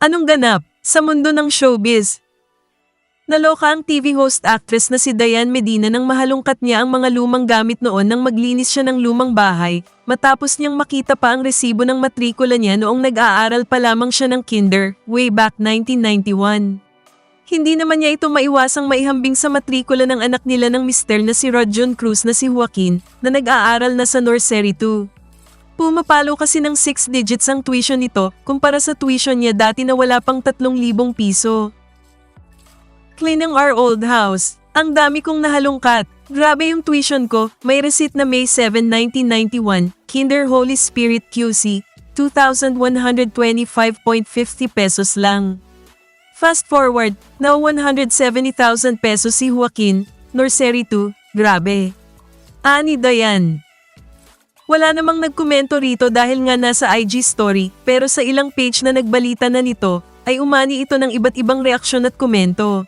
Anong ganap sa mundo ng showbiz? Naloka ang TV host actress na si Diane Medina nang mahalungkat niya ang mga lumang gamit noon nang maglinis siya ng lumang bahay, matapos niyang makita pa ang resibo ng matrikula niya noong nag-aaral pa lamang siya ng kinder, way back 1991. Hindi naman niya ito maiwasang maihambing sa matrikula ng anak nila ng mister na si Rod John Cruz na si Joaquin, na nag-aaral na sa Nursery 2. Pumapalo kasi ng 6 digits ang tuition nito kumpara sa tuition niya dati na wala pang 3,000 piso. Clean ang our old house. Ang dami kong nahalungkat. Grabe yung tuition ko. May receipt na May 7, 1991. Kinder Holy Spirit QC. 2,125.50 pesos lang. Fast forward, now 170,000 pesos si Joaquin, Nursery 2, grabe. Ani Dayan. Wala namang nagkomento rito dahil nga nasa IG story, pero sa ilang page na nagbalita na nito, ay umani ito ng iba't ibang reaksyon at komento.